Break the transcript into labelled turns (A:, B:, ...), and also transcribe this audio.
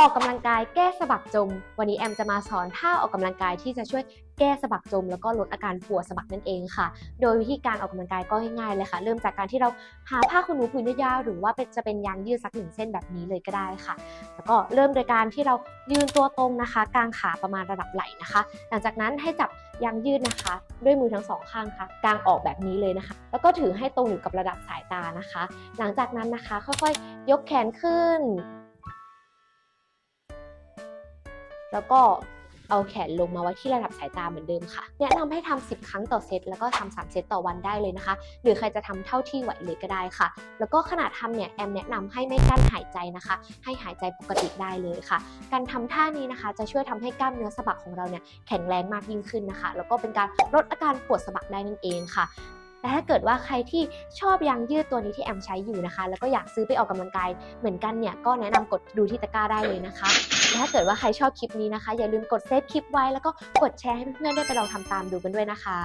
A: ออกกำลังกายแก้สะบักจม วันนี้แอมจะมาสอนท่าออกกำลังกายที่จะช่วยแก้สะบักจม แล้วก็ลดอาการปวดสะบักนั่นเองค่ะ โดยวิธีการออกกำลังกายก็ง่ายๆเลยค่ะ เริ่มจากการที่เราหาผ้าขนหนูผืนยาวหรือว่าเป็นจะเป็นยางยืดสักหนึ่งเส้นแบบนี้เลยก็ได้ค่ะ แล้วก็เริ่มโดยการที่เรายืนตัวตรงนะคะกางขาประมาณระดับไหล่นะคะ หลังจากนั้นให้จับยางยืดนะคะ ด้วยมือทั้งสองข้างค่ะกางออกแบบนี้เลยนะคะ แล้วก็ถือให้ตรงอยู่กับระดับสายตานะคะ หลังจากนั้นนะคะ ค่อยๆ ยกแขนขึ้น แล้วก็เอาแขนลงมาไว้ที่ระดับสายตาเหมือนเดิมค่ะ แนะนำให้ทำ10 ครั้งต่อเซต แล้วก็ทำ3เซตต่อวันได้เลยนะคะ หรือใครจะทำเท่าที่ไหวเลยก็ได้ค่ะ แล้วก็ขณะทำเนี่ยแอมแนะนำให้ไม่กั้นหายใจนะคะ ให้หายใจปกติได้เลยค่ะ การทำท่านี้นะคะ จะช่วยทำให้กล้ามเนื้อสะบักของเราเนี่ยแข็งแรงมากยิ่งขึ้นนะคะ แล้วก็เป็นการลดอาการปวดสะบักได้นั่นเองค่ะ แต่ถ้าเกิดว่าใครที่ชอบยางยืดตัวนี้ที่แอมใช้อยู่นะคะ แล้วก็อยากซื้อไปออกกำลังกายเหมือนกันเนี่ยก็แนะนำกดดูที่ตะกร้าได้เลยนะคะและถ้าเกิดว่าใครชอบคลิปนี้นะคะ อย่าลืมกดเซฟคลิปไว้แล้วก็กดแชร์ให้เพื่อนๆได้ไปลองทำตามดูกันด้วยนะคะ